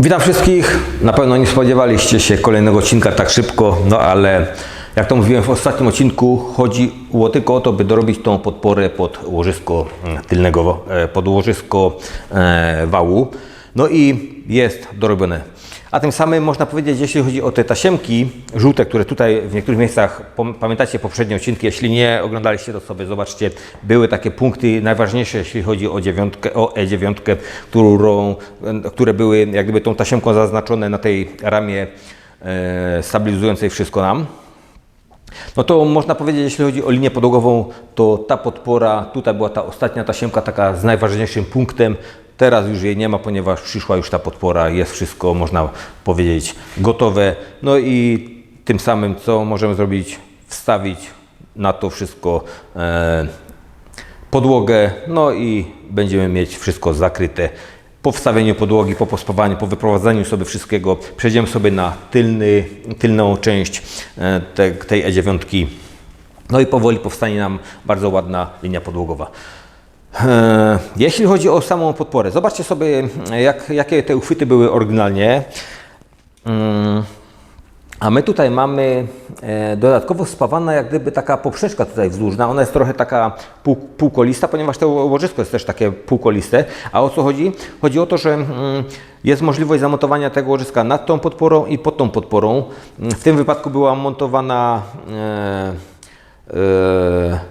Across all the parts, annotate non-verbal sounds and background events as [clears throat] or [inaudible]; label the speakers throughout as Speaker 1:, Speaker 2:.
Speaker 1: Witam wszystkich. Na pewno nie spodziewaliście się kolejnego odcinka tak szybko, no ale jak to mówiłem w ostatnim odcinku, chodziło tylko o to, by dorobić tą podporę pod łożysko mm, tylnego, e, pod łożysko e, wału. No i jest dorobione. A tym samym można powiedzieć, jeśli chodzi o te tasiemki żółte, które tutaj w niektórych miejscach, pamiętacie poprzednie odcinki, jeśli nie oglądaliście, to sobie zobaczcie, były takie punkty najważniejsze, jeśli chodzi o dziewiątkę, o E9, którą, które były jak gdyby tą tasiemką zaznaczone na tej ramie e, stabilizującej wszystko nam. No to można powiedzieć, jeśli chodzi o linię podłogową, to ta podpora, tutaj była ta ostatnia tasiemka taka z najważniejszym punktem. Teraz już jej nie ma, ponieważ przyszła już ta podpora, jest wszystko, można powiedzieć, gotowe. No i tym samym, co możemy zrobić, wstawić na to wszystko e, podłogę, no i będziemy mieć wszystko zakryte. Po wstawieniu podłogi, po pospawaniu, po wyprowadzeniu sobie wszystkiego, przejdziemy sobie na tylny, tylną część e, te, tej E9. No i powoli powstanie nam bardzo ładna linia podłogowa. E, Jeśli chodzi o samą podporę, zobaczcie sobie, jak, jakie te uchwyty były oryginalnie. Mm. A my tutaj mamy e, dodatkowo spawana jak gdyby taka poprzeczka tutaj wzdłużna. Ona jest trochę taka pół, półkolista, ponieważ to łożysko jest też takie półkoliste. A o co chodzi? Chodzi o to, że mm, jest możliwość zamontowania tego łożyska nad tą podporą i pod tą podporą. Mm, W tym wypadku była montowana e,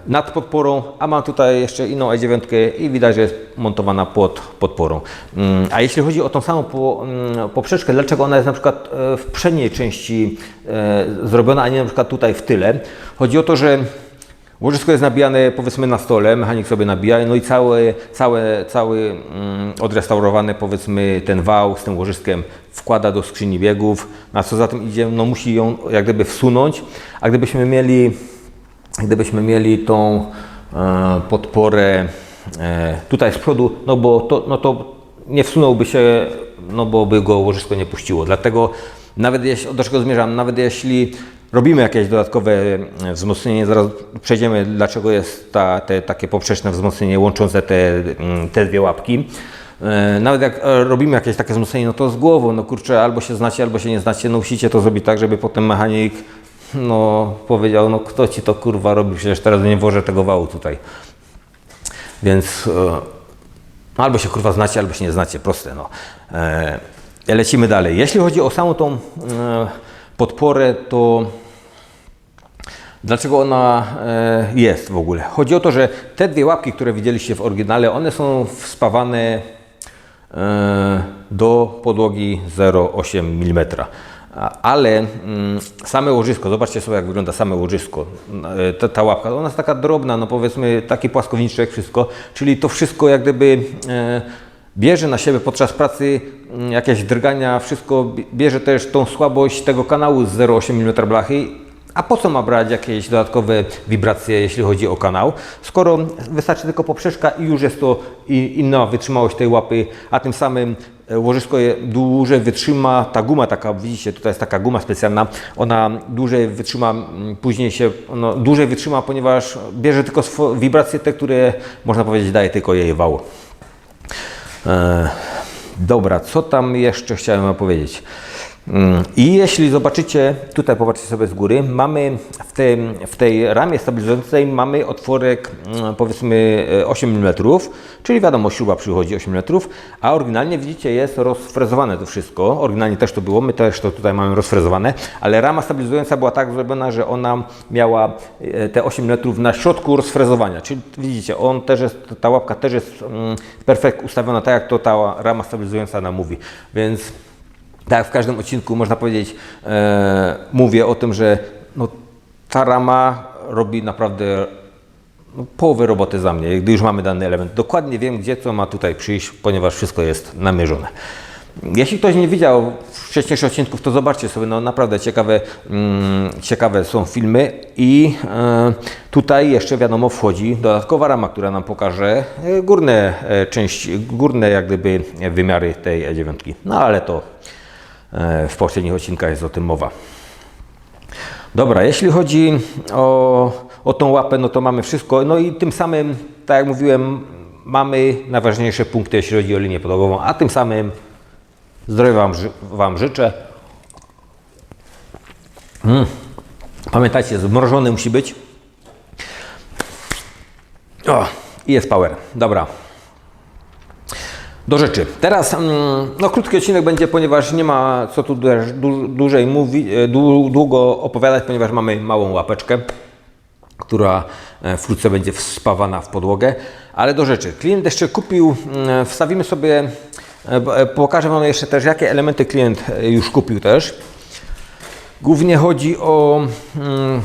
Speaker 1: nad podporą, a mam tutaj jeszcze inną E9 i widać, że jest montowana pod podporą. Mm, A jeśli chodzi o tą samą mm, poprzeczkę, dlaczego ona jest na przykład e, w przedniej części e, zrobiona, a nie na przykład tutaj w tyle? Chodzi o to, że Łożysko jest nabijane powiedzmy na stole, mechanik sobie nabija, no i cały, cały, cały mm, odrestaurowany powiedzmy ten wał z tym łożyskiem wkłada do skrzyni biegów, na co za tym idzie, no musi ją jak gdyby wsunąć, a gdybyśmy mieli, gdybyśmy mieli tą e, podporę e, tutaj z przodu, no bo to, no to nie wsunąłby się, no bo by go łożysko nie puściło, dlatego nawet jeśli, do czego zmierzam, nawet jeśli robimy jakieś dodatkowe e, wzmocnienie, zaraz przejdziemy, dlaczego jest ta, te takie poprzeczne wzmocnienie łączące te, mm, te dwie łapki. Nawet jak robimy jakieś takie wzmocnienie, no to z głową, no kurczę, albo się znacie, albo się nie znacie, no musicie to zrobić tak, żeby potem mechanik no, powiedział, no kto ci to kurwa robi, przecież teraz nie włożę tego wału tutaj. Więc e, albo się kurwa znacie, albo się nie znacie, proste no. E, lecimy dalej. Jeśli chodzi o samą tą e, podporę, to dlaczego ona e, jest w ogóle? Chodzi o to, że te dwie łapki, które widzieliście w oryginale, one są wspawane e, do podłogi 0,8 mm. Ale mm, same łożysko, zobaczcie sobie jak wygląda same łożysko, e, ta, ta łapka, ona jest taka drobna, no powiedzmy taki płaskowniczek, wszystko, czyli to wszystko jak gdyby e, bierze na siebie podczas pracy mm, jakieś drgania, wszystko bierze też tą słabość tego kanału z 0,8 mm blachy. A po co ma brać jakieś dodatkowe wibracje, jeśli chodzi o kanał, skoro wystarczy tylko poprzeczka i już jest to inna wytrzymałość tej łapy, a tym samym łożysko je dłużej wytrzyma, ta guma taka, widzicie, tutaj jest taka guma specjalna, ona dłużej wytrzyma, mm, później się, no, dłużej wytrzyma, ponieważ bierze tylko wibracje te, które można powiedzieć daje tylko jej wał. E, dobra, co tam jeszcze chciałem wam powiedzieć? Mm, I jeśli zobaczycie, tutaj popatrzcie sobie z góry, mamy w, tym, w tej ramie stabilizującej mamy otworek mm, powiedzmy e, 8 mm, czyli wiadomo śruba przychodzi 8 mm, a oryginalnie widzicie jest rozfrezowane to wszystko, oryginalnie też to było, my też to tutaj mamy rozfrezowane, ale rama stabilizująca była tak zrobiona, że ona miała e, te 8 mm na środku rozfrezowania, czyli widzicie, on też jest, ta łapka też jest mm, perfekt ustawiona tak jak to ta rama stabilizująca nam mówi, więc tak w każdym odcinku można powiedzieć, e, mówię o tym, że no, ta rama robi naprawdę no, połowę roboty za mnie, gdy już mamy dany element. Dokładnie wiem, gdzie co ma tutaj przyjść, ponieważ wszystko jest namierzone. Jeśli ktoś nie widział wcześniejszych odcinków, to zobaczcie sobie, no naprawdę ciekawe, mm, ciekawe są filmy i e, tutaj jeszcze wiadomo wchodzi dodatkowa rama, która nam pokaże e, górne e, części, górne jak gdyby wymiary tej E9. No ale to w poprzednich odcinkach jest o tym mowa. Dobra, jeśli chodzi o, o tą łapę, no to mamy wszystko. No i tym samym, tak jak mówiłem, mamy najważniejsze punkty, jeśli chodzi o linię podłogową, a tym samym Zdrowia Wam, wam życzę. Mm. Pamiętajcie, zmrożony musi być. O, i jest power. Dobra. Do rzeczy. Teraz, mm, no krótki odcinek będzie, ponieważ nie ma co tu dłużej mówi, e, dłu- długo opowiadać, ponieważ mamy małą łapeczkę, która e, wkrótce będzie wspawana w podłogę. Ale do rzeczy. Klient jeszcze kupił, mm, wstawimy sobie, e, pokażę Wam jeszcze też, jakie elementy klient już kupił też. Głównie chodzi o, mm,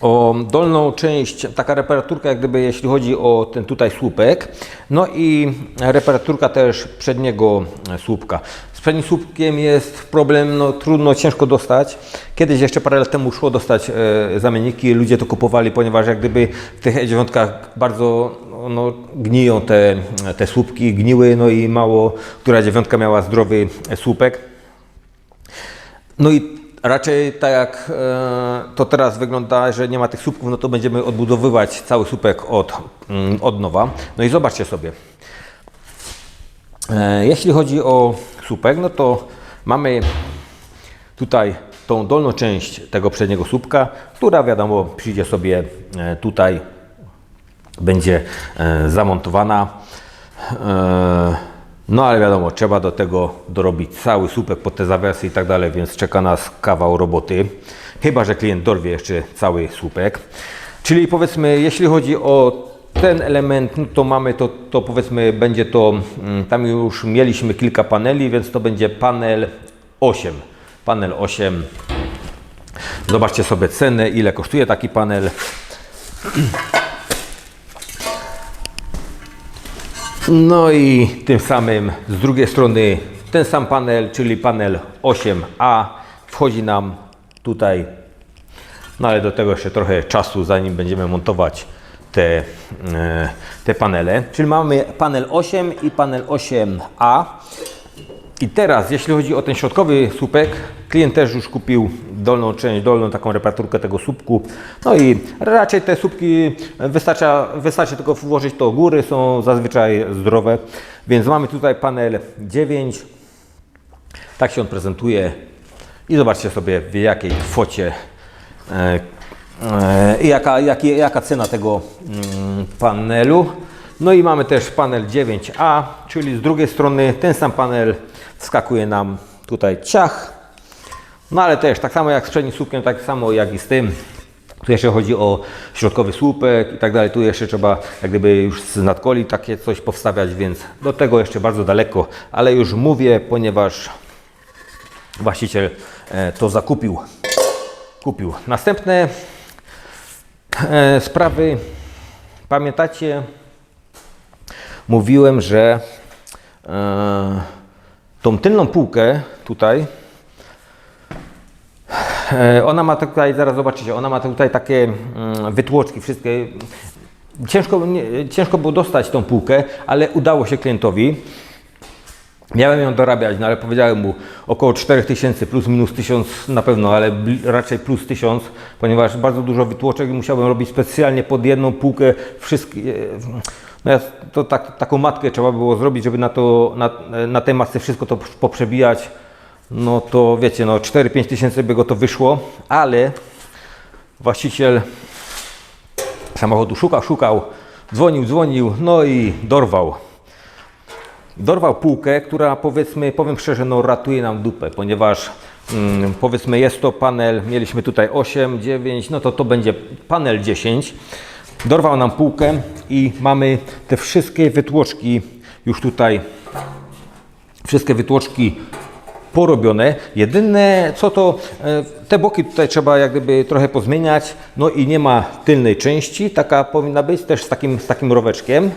Speaker 1: o dolną część, taka reparaturka jak gdyby jeśli chodzi o ten tutaj słupek, no i reparaturka też przedniego słupka. Z przednim słupkiem jest problem, no trudno, ciężko dostać. Kiedyś jeszcze parę lat temu szło dostać e, zamienniki, ludzie to kupowali, ponieważ jak gdyby w tych E9 bardzo no, gniją te, te słupki, gniły, no i mało, która dziewiątka miała zdrowy słupek. No i raczej tak jak e, to teraz wygląda, że nie ma tych słupków, no to będziemy odbudowywać cały słupek od, mm, od nowa. No i zobaczcie sobie. E, jeśli chodzi o słupek, no to mamy tutaj tą dolną część tego przedniego słupka, która wiadomo przyjdzie sobie e, tutaj, będzie zamontowana. No ale wiadomo, trzeba do tego dorobić cały słupek pod te zawiasy i tak dalej, więc czeka nas kawał roboty. Chyba, że klient dorwie jeszcze cały słupek. Czyli powiedzmy, jeśli chodzi o ten element, no to mamy to, to powiedzmy będzie to, mm, tam już mieliśmy kilka paneli, więc to będzie panel 8. Panel 8. Zobaczcie sobie cenę, ile kosztuje taki panel. [clears throat] No i tym samym z drugiej strony ten sam panel, czyli panel 8A wchodzi nam tutaj, no ale do tego jeszcze trochę czasu zanim będziemy montować te, e, te panele. Czyli mamy panel 8 i panel 8A. I teraz, jeśli chodzi o ten środkowy słupek, klient też już kupił dolną część, dolną taką reparaturkę tego słupku. No i raczej te słupki wystarcza, wystarczy tylko włożyć to góry, są zazwyczaj zdrowe. Więc mamy tutaj panel 9. Tak się on prezentuje. I zobaczcie sobie w jakiej kwocie e, e, i jaka, jaki, jaka cena tego mm, panelu. No i mamy też panel 9A, czyli z drugiej strony ten sam panel wskakuje nam tutaj ciach. No ale też tak samo jak z przednim słupkiem, tak samo jak i z tym. Tu jeszcze chodzi o środkowy słupek i tak dalej. Tu jeszcze trzeba jak gdyby już z nadkoli takie coś powstawiać, więc do tego jeszcze bardzo daleko. Ale już mówię, ponieważ właściciel e, to zakupił. Kupił. Następne e, sprawy. Pamiętacie, mówiłem, że e, tą tylną półkę tutaj, e, ona ma tutaj, zaraz zobaczycie, ona ma tutaj takie mm, wytłoczki wszystkie. Ciężko, nie, ciężko było dostać tą półkę, ale udało się klientowi. Miałem ją dorabiać, no ale powiedziałem mu około 4000 plus minus 1000 na pewno, ale raczej plus 1000, ponieważ bardzo dużo wytłoczek i musiałbym robić specjalnie pod jedną półkę wszystkie. No ja, to tak, taką matkę trzeba było zrobić, żeby na, to, na, na tej wszystko to poprzebijać. No to wiecie, no 4-5 tysięcy by go to wyszło, ale właściciel samochodu szukał, szukał, dzwonił, dzwonił, no i dorwał dorwał półkę, która powiedzmy, powiem szczerze, no ratuje nam dupę, ponieważ mm, powiedzmy jest to panel, mieliśmy tutaj 8, 9, no to to będzie panel 10. Dorwał nam półkę i mamy te wszystkie wytłoczki już tutaj, wszystkie wytłoczki porobione. Jedyne co to, e, te boki tutaj trzeba jak gdyby trochę pozmieniać, no i nie ma tylnej części, taka powinna być też z takim, z takim roweczkiem.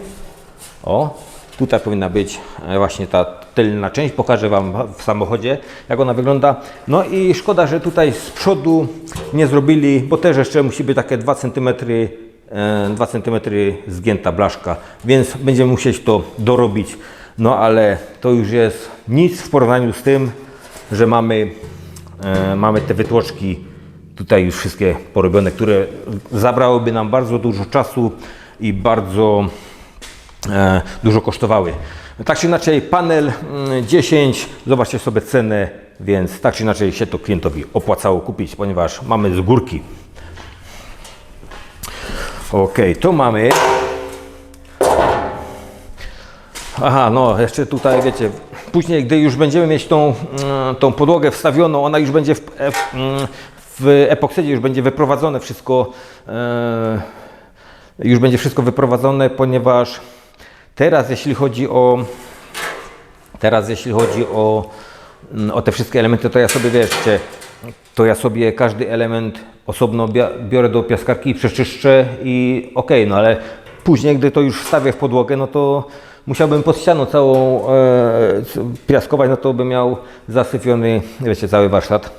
Speaker 1: O, tutaj powinna być e, właśnie ta tylna część. Pokażę Wam w samochodzie, jak ona wygląda. No i szkoda, że tutaj z przodu nie zrobili, bo też jeszcze musi być takie 2 cm, 2 cm zgięta blaszka, więc będziemy musieć to dorobić. No ale to już jest nic w porównaniu z tym, że mamy, e, mamy te wytłoczki tutaj już wszystkie porobione, które zabrałyby nam bardzo dużo czasu i bardzo e, dużo kosztowały. Tak czy inaczej, panel mm, 10, zobaczcie sobie cenę, więc tak czy inaczej się to klientowi opłacało kupić, ponieważ mamy z górki. Ok, to mamy. Aha, no jeszcze tutaj wiecie, później gdy już będziemy mieć tą, mm, tą podłogę wstawioną, ona już będzie w, e, w, mm, epoksydzie, już będzie wyprowadzone wszystko, e, już będzie wszystko wyprowadzone, ponieważ teraz jeśli chodzi o teraz jeśli chodzi o, mm, o te wszystkie elementy, to ja sobie wiecie, to ja sobie każdy element osobno biorę do piaskarki przeczyszczę i okej, no ale później, gdy to już wstawię w podłogę, no to musiałbym pod ścianą całą e, piaskować, no to bym miał zasyfiony, wiecie, cały warsztat.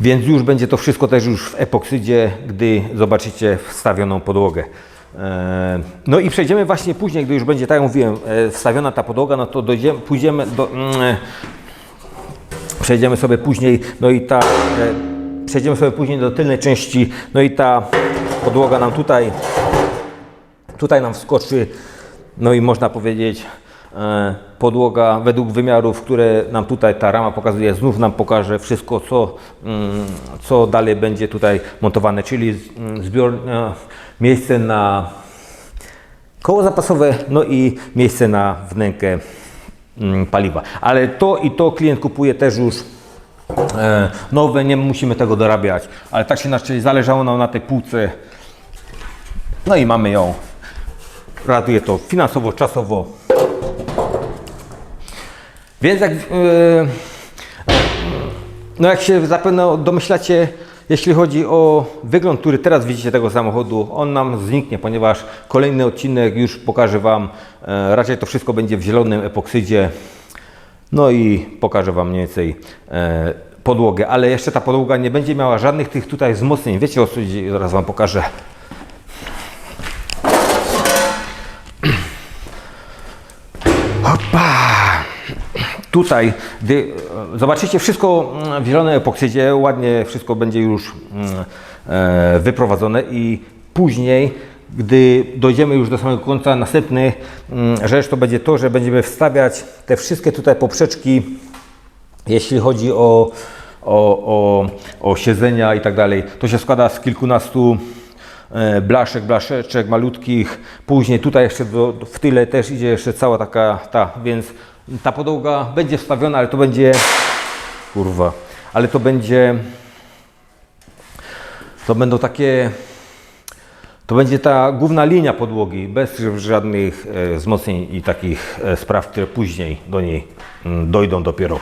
Speaker 1: Więc już będzie to wszystko też już w epoksydzie, gdy zobaczycie wstawioną podłogę. E, No i przejdziemy właśnie później, gdy już będzie, tak jak mówiłem, e, wstawiona ta podłoga, no to dojdziemy, pójdziemy do, mm, przejdziemy sobie później, no i ta, e, przejdziemy sobie później do tylnej części, no i ta podłoga nam tutaj, tutaj nam wskoczy, no i można powiedzieć, e, podłoga według wymiarów, które nam tutaj ta rama pokazuje, znów nam pokaże wszystko, co, mm, co dalej będzie tutaj montowane, czyli mm, zbior, e, miejsce na koło zapasowe, no i miejsce na wnękę paliwa. Ale to i to klient kupuje też już e, nowe, nie musimy tego dorabiać, ale tak czy inaczej zależało nam na tej półce, no i mamy ją. Raduje to finansowo, czasowo. Więc jak, e, no jak się zapewne domyślacie, jeśli chodzi o wygląd, który teraz widzicie tego samochodu, on nam zniknie, ponieważ kolejny odcinek już pokażę Wam, e, raczej to wszystko będzie w zielonym epoksydzie, no i pokażę Wam mniej więcej e, podłogę, ale jeszcze ta podłoga nie będzie miała żadnych tych tutaj wzmocnień, wiecie o co chodzi, zaraz Wam pokażę. Tutaj, gdy e, zobaczycie wszystko mm, w zielonej epoksydzie, ładnie wszystko będzie już mm, e, wyprowadzone i później, gdy dojdziemy już do samego końca, następny mm, rzecz to będzie to, że będziemy wstawiać te wszystkie tutaj poprzeczki, jeśli chodzi o, o, o, o siedzenia i tak dalej. To się składa z kilkunastu e, blaszek, blaszeczek malutkich. Później tutaj jeszcze do, w tyle też idzie jeszcze cała taka ta, więc ta podłoga będzie wstawiona, ale to będzie kurwa, ale to będzie to będą takie to będzie ta główna linia podłogi, bez żadnych e, wzmocnień i takich e, spraw, które później do niej mm, dojdą dopiero.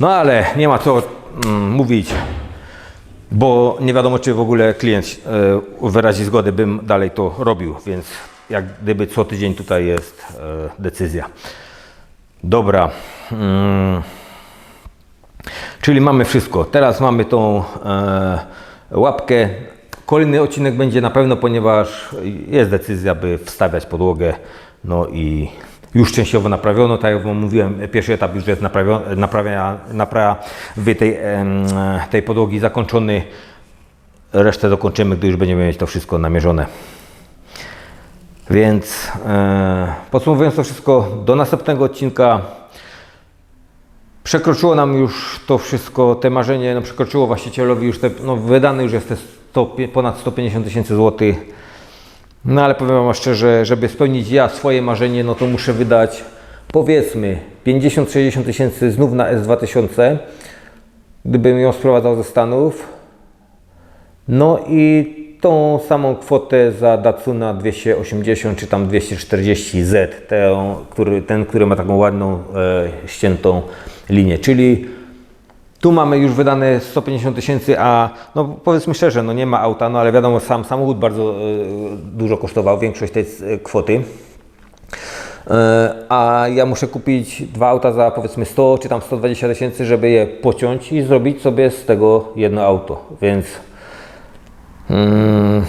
Speaker 1: No ale nie ma co mm, mówić, bo nie wiadomo, czy w ogóle klient e, wyrazi zgodę, bym dalej to robił, więc jak gdyby co tydzień tutaj jest e, decyzja. Dobra. Mm. Czyli mamy wszystko. Teraz mamy tą e, łapkę. Kolejny odcinek będzie na pewno, ponieważ jest decyzja, by wstawiać podłogę. No i już częściowo naprawiono. Tak jak wam mówiłem, pierwszy etap już jest naprawia, naprawy tej, tej podłogi zakończony. Resztę dokończymy, gdy już będziemy mieć to wszystko namierzone. Więc e, podsumowując to wszystko, do następnego odcinka przekroczyło nam już to wszystko, te marzenie, no przekroczyło właścicielowi już te, no wydane już jest te 100, ponad 150 tysięcy złotych. No ale powiem Wam szczerze, żeby spełnić ja swoje marzenie, no to muszę wydać powiedzmy 50-60 tysięcy znów na S2000, gdybym ją sprowadzał ze Stanów. No i tą samą kwotę za Datsuna 280 czy tam 240Z, ten, który, ten, który ma taką ładną, e, ściętą linię. Czyli tu mamy już wydane 150 tysięcy, a no powiedzmy szczerze, no nie ma auta, no ale wiadomo, sam samochód bardzo e, dużo kosztował, większość tej e, kwoty. E, A ja muszę kupić dwa auta za powiedzmy 100 czy tam 120 tysięcy, żeby je pociąć i zrobić sobie z tego jedno auto. Więc mm,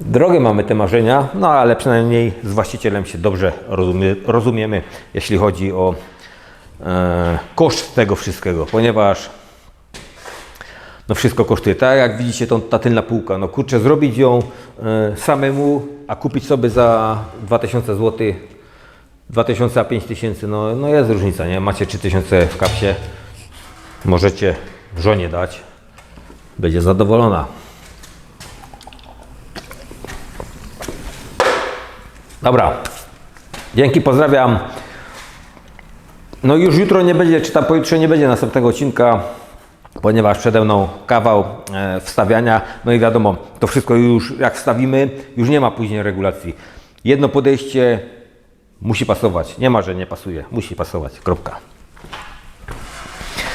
Speaker 1: drogie mamy te marzenia, no ale przynajmniej z właścicielem się dobrze rozumie, rozumiemy, jeśli chodzi o e, koszt tego wszystkiego, ponieważ no wszystko kosztuje. Tak jak widzicie, tą, ta tylna półka, no kurczę, zrobić ją e, samemu, a kupić sobie za 2000 zł, 2000 a 5000, no, no jest różnica, nie? Macie 3000 w kapsie, możecie żonie dać, będzie zadowolona. Dobra, dzięki, pozdrawiam. No już jutro nie będzie, czy tam pojutrze nie będzie następnego odcinka, ponieważ przede mną kawał e, wstawiania. No i wiadomo, to wszystko już jak wstawimy, już nie ma później regulacji. Jedno podejście musi pasować. Nie ma, że nie pasuje. Musi pasować. Kropka.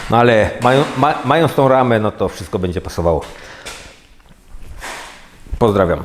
Speaker 1: No ale mają, ma, mając tą ramę, no to wszystko będzie pasowało. Pozdrawiam.